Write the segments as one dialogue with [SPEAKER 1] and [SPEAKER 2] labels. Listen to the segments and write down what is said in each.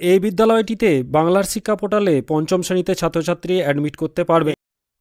[SPEAKER 1] এই বিদ্যালয়টিতে বাংলার শিক্ষা পোর্টালে পঞ্চম শ্রেণীতে ছাত্রছাত্রী অ্যাডমিট করতে পারবে।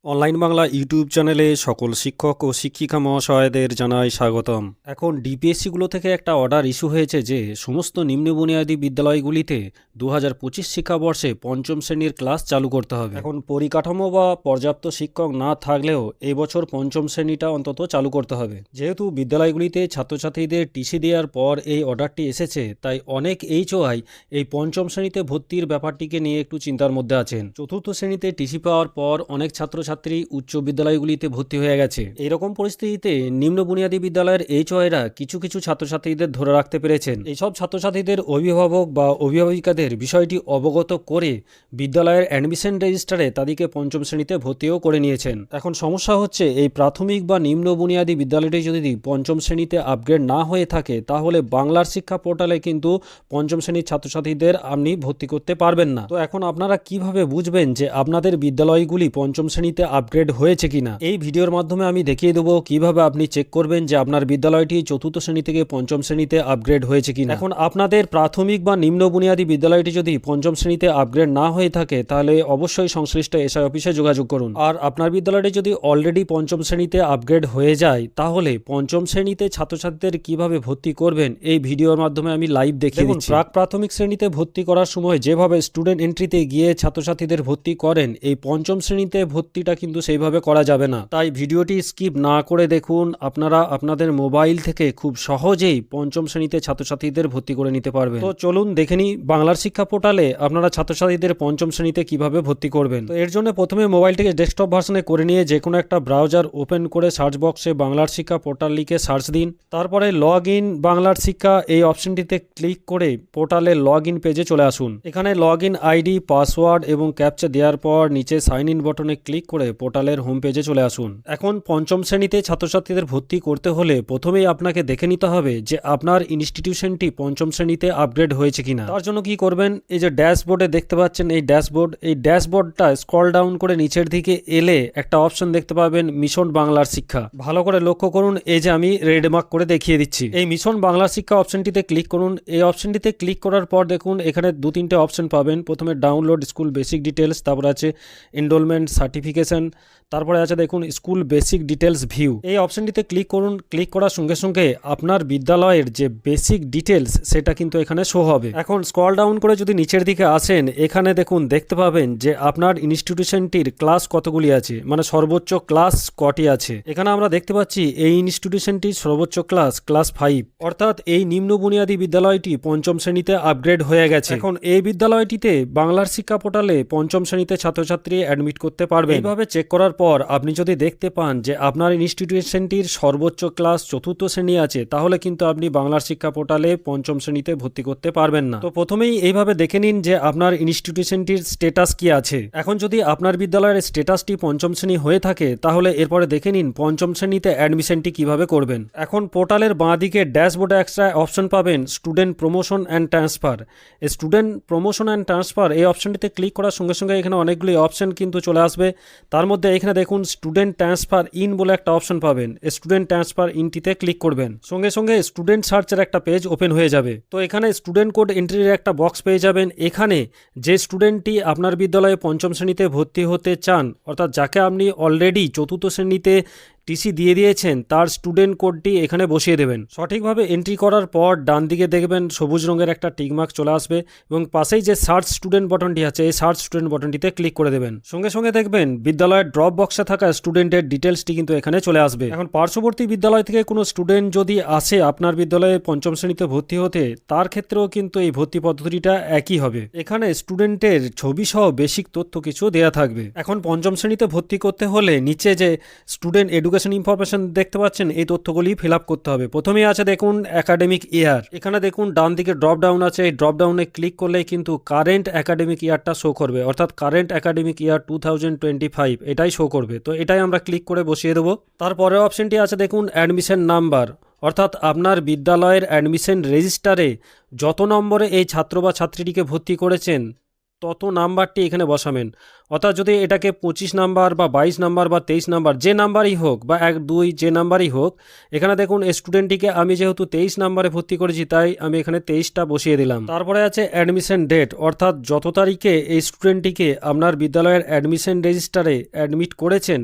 [SPEAKER 1] অনলাইন বাংলা ইউটিউব চ্যানেলে সকল শিক্ষক ও শিক্ষিকা মহাশয়দের জানাই স্বাগতম। এখন ডিপিএসসিগুলো থেকে একটা অর্ডার ইস্যু হয়েছে যে, সমস্ত নিম্ন বুনিয়াদী বিদ্যালয়গুলিতে দু হাজার পঁচিশ শিক্ষাবর্ষে পঞ্চম শ্রেণির ক্লাস চালু করতে হবে। এখন পরিকাঠামো বা পর্যাপ্ত শিক্ষক না থাকলেও এবছর পঞ্চম শ্রেণীটা অন্তত চালু করতে হবে। যেহেতু বিদ্যালয়গুলিতে ছাত্রছাত্রীদের টিসি দেওয়ার পর এই অর্ডারটি এসেছে, তাই অনেক এইচওআই এই পঞ্চম শ্রেণীতে ভর্তির ব্যাপারটিকে নিয়ে একটু চিন্তার মধ্যে আছেন। চতুর্থ শ্রেণীতে টিসি পাওয়ার পর অনেক ছাত্রছাত্রী উচ্চ বিদ্যালয়গুলিতে ভর্তি হয়ে গেছে। এরকম পরিস্থিতিতে নিম্ন বুনিয়াদী বিদ্যালয়ের এইচওআইরা কিছু কিছু ছাত্রছাত্রীদের ধরে রাখতে পেরেছেন। এইসব ছাত্রছাত্রীদের অভিভাবক বা অভিভাবিকাদের বিষয়টি অবগত করে বিদ্যালয়ের অ্যাডমিশন রেজিস্টারে তাদেরকে পঞ্চম শ্রেণীতে ভর্তিও করে নিয়েছেন। এখন সমস্যা হচ্ছে, এই প্রাথমিক বা নিম্ন বুনিয়াদী বিদ্যালয়টি যদি পঞ্চম শ্রেণীতে আপগ্রেড না হয়ে থাকে, তাহলে বাংলার শিক্ষা পোর্টালে কিন্তু পঞ্চম শ্রেণির ছাত্রছাত্রীদের আপনি ভর্তি করতে পারবেন না। তো এখন আপনারা কীভাবে বুঝবেন যে আপনাদের বিদ্যালয়গুলি পঞ্চম শ্রেণীতে আপগ্রেড হয়েছে কিনা? এই ভিডিওর মাধ্যমে আমি দেখিয়ে দেবো কীভাবে আপনি চেক করবেন যে আপনার বিদ্যালয়টি চতুর্থ শ্রেণি থেকে পঞ্চম শ্রেণীতে আপগ্রেড হয়েছে কিনা। এখন আপনাদের প্রাথমিক বা নিম্ন বুনিয়াদী বিদ্যালয়টি যদি পঞ্চম শ্রেণীতে আপগ্রেড না হয়ে থাকে তাহলে অবশ্যই সংশ্লিষ্ট এসআই অফিসে যোগাযোগ করুন। আর আপনার বিদ্যালয়টি যদি অলরেডি পঞ্চম শ্রেণীতে আপগ্রেড হয়ে যায় তাহলে পঞ্চম শ্রেণীতে ছাত্রছাত্রীদের কীভাবে ভর্তি করবেন এই ভিডিওর মাধ্যমে আমি লাইভ দেখিয়ে দিচ্ছি। প্রাক প্রাথমিক শ্রেণীতে ভর্তি করার সময় যেভাবে স্টুডেন্ট এন্ট্রিতে গিয়ে ছাত্রছাত্রীদের ভর্তি করেন এই পঞ্চম শ্রেণীতে ভর্তিটা কিন্তু সেইভাবে করা যাবে না। তাই ভিডিওটি স্কিপ না করে দেখুন। আপনারা আপনাদের মোবাইল থেকে খুব সহজেই পঞ্চম শ্রেণীতে ছাত্রছাত্রীদের ভর্তি করে নিতে পারবেন। তো চলুন দেখে নিই বাংলার শিক্ষা পোর্টালে আপনারা ছাত্রছাত্রীদের পঞ্চম শ্রেণীতে কীভাবে ভর্তি করবেন। তো এর জন্য প্রথমে মোবাইলটিকে ডেস্কটপ ভার্সনে করে নিয়ে যে কোনো একটা ব্রাউজার ওপেন করে সার্চ বক্সে বাংলার শিক্ষা পোর্টাল লিখে সার্চ দিন। তারপরে লগ ইন বাংলার শিক্ষা এই অপশনটিতে ক্লিক করে পোর্টালে লগ ইন পেজে চলে আসুন। এখানে লগ ইন আইডি, পাসওয়ার্ড এবং ক্যাপচা দেওয়ার পর নিচে সাইন ইন বটনে ক্লিক করে পোর্টালের হোম পেজে চলে আসুন। এখন পঞ্চম শ্রেণীতে ছাত্রছাত্রীদের ভর্তি করতে হলে প্রথমেই আপনাকে দেখে নিতে হবে যে আপনার ইনস্টিটিউশনটি পঞ্চম শ্রেণীতে আপগ্রেড হয়েছে কিনা। তার জন্য কি করবেন? এই যে ড্যাশবোর্ডে দেখতে পাচ্ছেন, এই ড্যাশবোর্ড এই ড্যাশবোর্ডটা স্ক্রল ডাউন করে নিচের দিকে এলে একটা অপশন দেখতে পাবেন মিশন বাংলার শিক্ষা। ভালো করে লক্ষ্য করুন, এই যে আমি রেড মার্ক করে দেখিয়ে দিচ্ছি। এই মিশন বাংলার শিক্ষা অপশনটিতে ক্লিক করুন। এই অপশনটিতে ক্লিক করার পর দেখুন, এখানে দু তিনটে অপশন পাবেন। প্রথমে ডাউনলোড স্কুল বেসিক ডিটেলস তারপর আছে এনরোলমেন্ট সার্টিফিকেশন তারপরে আছে দেখুন, স্কুল বেসিক ডিটেলস ভিউ। এই অপশনটিতে ক্লিক করুন। ক্লিক করার সঙ্গে সঙ্গে আপনার বিদ্যালয়ের যে বেসিক ডিটেলস সেটা কিন্তু এখানে শো হবে। এখন স্ক্রল ডাউন করে যদি নিচের দিকে আসেন, এখানে দেখুন, দেখতে পাবেন যে আপনার ইনস্টিটিউশনটির ক্লাস কতগুলি আছে মানে সর্বোচ্চ ক্লাস কটি আছে। এখানে আমরা দেখতে পাচ্ছি, এই ইনস্টিটিউশনটির সর্বোচ্চ ক্লাস ক্লাস ফাইভ। অর্থাৎ এই নিম্ন বুনিয়াদী বিদ্যালয়টি পঞ্চম শ্রেণীতে আপগ্রেড হয়ে গেছে। এখন এই বিদ্যালয়টিতে বাংলার শিক্ষা পোর্টালে পঞ্চম শ্রেণীতে ছাত্রছাত্রী অ্যাডমিট করতে পারবে এইভাবে চেক করার পর আপনি যদি দেখতে পান যে আপনার ইনস্টিটিউশনটির সর্বোচ্চ ক্লাস চতুর্থ শ্রেণি আছে, তাহলে কিন্তু আপনি বাংলার শিক্ষা পোর্টালে পঞ্চম শ্রেণীতে ভর্তি করতে পারবেন না। তো প্রথমেই এইভাবে দেখে নিন যে আপনার ইনস্টিটিউশনটির স্টেটাস কি আছে। এখন যদি আপনার বিদ্যালয়ের স্টেটাসটি পঞ্চম শ্রেণি হয়ে থাকে, তাহলে এরপরে দেখে নিন পঞ্চম শ্রেণীতে অ্যাডমিশনটি কীভাবে করবেন। এখন পোর্টালের বাঁ দিকে ড্যাশবোর্ডে এক্সট্রা অপশন পাবেন student promotion and transfer student promotion and transfer এই অপশনটিতে ক্লিক করার সঙ্গে সঙ্গে এখানে অনেকগুলি অপশন কিন্তু চলে আসবে। তার মধ্যে এখানে দেখুন স্টুডেন্ট ট্রান্সফার ইন বলে একটা অপশন পাবেন। স্টুডেন্ট ট্রান্সফার ইনটিতে ক্লিক করবেন। সঙ্গে সঙ্গে স্টুডেন্ট সার্চের একটা পেজ ওপেন হয়ে যাবে। তো এখানে স্টুডেন্ট কোড এন্ট্রির একটা বক্স পেয়ে যাবেন। এখানে যে স্টুডেন্টটি আপনার বিদ্যালয়ে পঞ্চম শ্রেণীতে ভর্তি হতে চান, অর্থাৎ যাকে আপনি অলরেডি চতুর্থ শ্রেণীতে টিসি দিয়ে দিয়েছেন, তার স্টুডেন্ট কোডটি এখানে বসিয়ে দেবেন। সঠিকভাবে এন্ট্রি করার পর ডান দিকে দেখবেন সবুজ রঙের একটা টিকমার্ক চলে আসবে এবং পাশেই যে সার্চ স্টুডেন্ট বটনটি আছে, এই সার্চ স্টুডেন্ট বটনটিতে ক্লিক করে দেবেন। সঙ্গে সঙ্গে দেখবেন বিদ্যালয়ের ড্রপ বক্সে থাকা স্টুডেন্টের ডিটেলসটি কিন্তু এখানে চলে আসবে। এখন পার্শ্ববর্তী বিদ্যালয় থেকে কোনো স্টুডেন্ট যদি আসে আপনার বিদ্যালয়ে পঞ্চম শ্রেণীতে ভর্তি হতে, তার ক্ষেত্রেও কিন্তু এই ভর্তি পদ্ধতিটা একই হবে। এখানে স্টুডেন্টের ছবি সহ বেসিক তথ্য কিছু দেয়া থাকবে। এখন পঞ্চম শ্রেণীতে ভর্তি করতে হলে নিচে যে স্টুডেন্ট এডুকেশন ইনফরমেশন দেখতে পাচ্ছেন, এই তথ্যগুলি ফিল আপ করতে হবে। প্রথমেই আছে দেখুন একাডেমিক ইয়ার এখানে দেখুন, ডান দিকে ড্রপ ডাউন আছে, এই ড্রপ ডাউনে ক্লিক করলেই কিন্তু কারেন্ট একাডেমিক ইয়ারটা শো করবে। অর্থাৎ কারেন্ট একাডেমিক ইয়ার টু এটাই শো করবে। তো এটাই আমরা ক্লিক করে বসিয়ে দেবো। তারপরের অপশনটি আছে দেখুন অ্যাডমিশন নাম্বার অর্থাৎ আপনার বিদ্যালয়ের অ্যাডমিশন রেজিস্টারে যত নম্বরে এই ছাত্র বা ছাত্রীটিকে ভর্তি করেছেন তত নাম্বারটি এখানে বসাবেন। অর্থাৎ যদি এটাকে পঁচিশ নাম্বার বা বাইশ নাম্বার বা তেইশ নাম্বার যে নাম্বারই হোক বা এক, দুই যে নাম্বারই হোক, এখানে দেখুন স্টুডেন্টটিকে আমি যেহেতু তেইশ নাম্বারে ভর্তি করেছি, তাই আমি এখানে তেইশটা বসিয়ে দিলাম। তারপরে আছে অ্যাডমিশন ডেট অর্থাৎ যত তারিখে এই স্টুডেন্টটিকে আপনার বিদ্যালয়ের অ্যাডমিশন রেজিস্টারে অ্যাডমিট করেছেন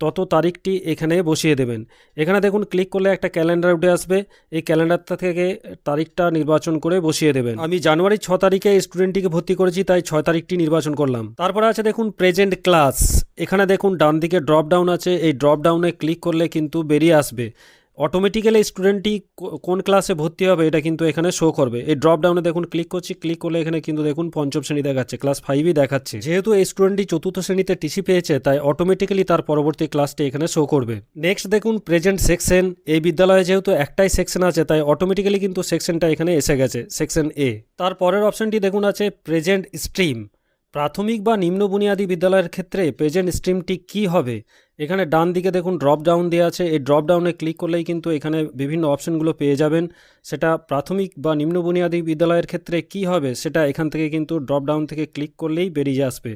[SPEAKER 1] তত তারিখটি এখানে বসিয়ে দেবেন। এখানে দেখুন ক্লিক করলে একটা ক্যালেন্ডার উঠে আসবে। এই ক্যালেন্ডারটা থেকে তারিখটা নির্বাচন করে বসিয়ে দেবেন। আমি জানুয়ারি ছ তারিখে স্টুডেন্টটিকে ভর্তি করেছি, তাই ছয় তারিখটি নির্বাচন করলাম। তারপর আছে দেখুন প্রেজেন্ট ক্লাস এখানে দেখুন ডান দিকে ড্রপ ডাউন আছে। এই ড্রপ ডাউনে ক্লিক করলে কিন্তু বেরিয়ে আসবে। অটোমেটিক্যালি স্টুডেন্টটি কোন ক্লাসে ভর্তি হবে এটা কিন্তু এখানে শো করবে। এই ড্রপ ডাউনে দেখুন ক্লিক করছি ক্লিক করলে এখানে কিন্তু দেখুন পঞ্চম শ্রেণি দেখাচ্ছে ক্লাস ফাইভই দেখাচ্ছে। যেহেতু এই স্টুডেন্টটি চতুর্থ শ্রেণীতে টিসি পেয়েছে, তাই অটোমেটিক্যালি তার পরবর্তী ক্লাসটি এখানে শো করবে। নেক্সট দেখুন প্রেজেন্ট সেকশন এই বিদ্যালয়ে যেহেতু একটাই সেকশন আছে, তাই অটোমেটিক্যালি কিন্তু সেকশনটা এখানে এসে গেছে সেকশন এ তার পরের অপশনটি দেখুন আছে প্রেজেন্ট স্ট্রিম প্রাথমিক বা নিম্ন বুনিয়াদী বিদ্যালয়ের ক্ষেত্রে প্রেজেন্ট স্ট্রিমটি কি হবে? এখানে ডান দিকে দেখুন ড্রপ ডাউন দেওয়া আছে। এই ড্রপ ডাউনে ক্লিক করলেই কিন্তু এখানে বিভিন্ন অপশনগুলো পেয়ে যাবেন। সেটা প্রাথমিক বা নিম্ন বুনিয়াদী বিদ্যালয়ের ক্ষেত্রে কি হবে, সেটা এখান থেকে কিন্তু ড্রপ ডাউন থেকে ক্লিক করলেই বেরিয়ে আসবে।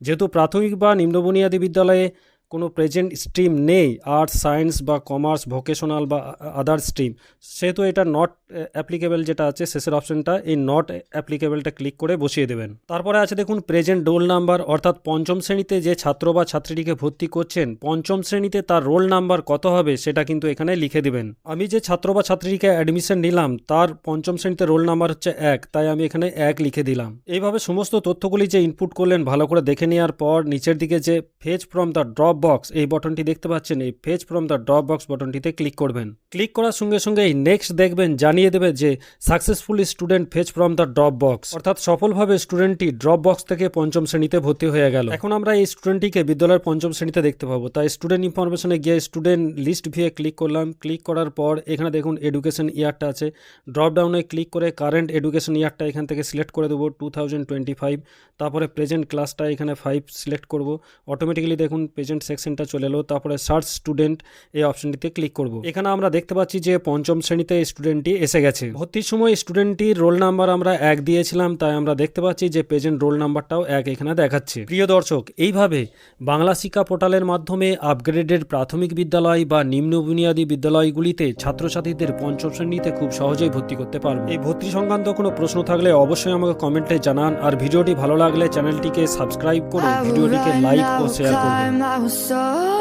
[SPEAKER 1] যেহেতু প্রাথমিক বা নিম্ন বুনিয়াদী বিদ্যালয়ে কোনো প্রেজেন্ট স্ট্রিম নেই আর্টস সায়েন্স বা কমার্স ভোকেশনাল বা আদার স্ট্রিম সেহেতু এটা নট অ্যাপ্লিকেবল যেটা আছে, শেষের অপশনটা এই নট অ্যাপ্লিকেবলটা ক্লিক করে বসিয়ে দেবেন। তারপরে আছে দেখুন প্রেজেন্ট রোল নাম্বার অর্থাৎ পঞ্চম শ্রেণীতে যে ছাত্র বা ছাত্রীটিকে ভর্তি করছেন, পঞ্চম শ্রেণীতে তার রোল নাম্বার কত হবে সেটা কিন্তু এখানে লিখে দেবেন। আমি যে ছাত্র বা ছাত্রীকে অ্যাডমিশন নিলাম, তার পঞ্চম শ্রেণীতে রোল নাম্বার হচ্ছে এক, তাই আমি এখানে এক লিখে দিলাম। এইভাবে সমস্ত তথ্যগুলি যে ইনপুট করলেন, ভালো করে দেখে নেওয়ার পর, নিচের দিকে যে phase from the drop box এই বটনটি দেখতে পাচ্ছেন, এই phase from the drop box বটনটিতে click করবেন। ক্লিক করার সঙ্গে সঙ্গে এই নেক্সট দেখবেন, জানিয়ে দেবে যে successfully student phase from the drop box অর্থাৎ সফলভাবে স্টুডেন্টটি ড্রপ বক্স থেকে পঞ্চম শ্রেণীতে ভর্তি হয়ে গেল। এখন আমরা এই স্টুডেন্টটিকে বিদ্যালয়ের পঞ্চম শ্রেণীতে দেখতে পাবো। তাই স্টুডেন্ট ইনফরমেশনে গিয়ে স্টুডেন্ট লিস্ট ভিয়ে ক্লিক করলাম। ক্লিক করার পর এখানে দেখুন এডুকেশন ইয়ারটা আছে। ড্রপ ডাউনে ক্লিক করে কারেন্ট এডুকেশন ইয়ারটা এখান থেকে সিলেক্ট করে দেবো টু থাউজেন্ড টোয়েন্টি ফাইভ তারপরে প্রেজেন্ট ক্লাসটা এখানে ফাইভ সিলেক্ট করব। অটোমেটিক্যালি দেখুন প্রেজেন্ট সেকশনটা চলে এলো তারপরে সার্চ স্টুডেন্ট এই অপশনটিতে ক্লিক করব। এখানে আমরা দেখতে পাচ্ছি যে পঞ্চম শ্রেণীতে এই স্টুডেন্টটি এসে গেছে। ভর্তির সময় স্টুডেন্টটির রোল নাম্বার আমরা এক দিয়েছিলাম তাই আমরা দেখতে পাচ্ছি যে প্রেজেন্ট রোল নাম্বারটাও এক এখানে দেখাচ্ছে। প্রিয় দর্শক এইভাবে বাংলা শিক্ষা পোর্টালের মাধ্যমে আপগ্রেডেড প্রাথমিক বিদ্যালয় বা নিম্ন বুনিয়াদী বিদ্যালয়গুলিতে ছাত্রছাত্রীদের পঞ্চম শ্রেণীতে খুব সহজেই ভর্তি করতে পারবে। এই ভর্তি সংক্রান্ত কোনো প্রশ্ন থাকলে অবশ্যই আমাকে কমেন্টে জানান আর ভিডিওটি ভালো লাগলে চ্যানেলটিকে সাবস্ক্রাইব করে ভিডিওটিকে লাইক ও শেয়ার করবেন
[SPEAKER 2] saw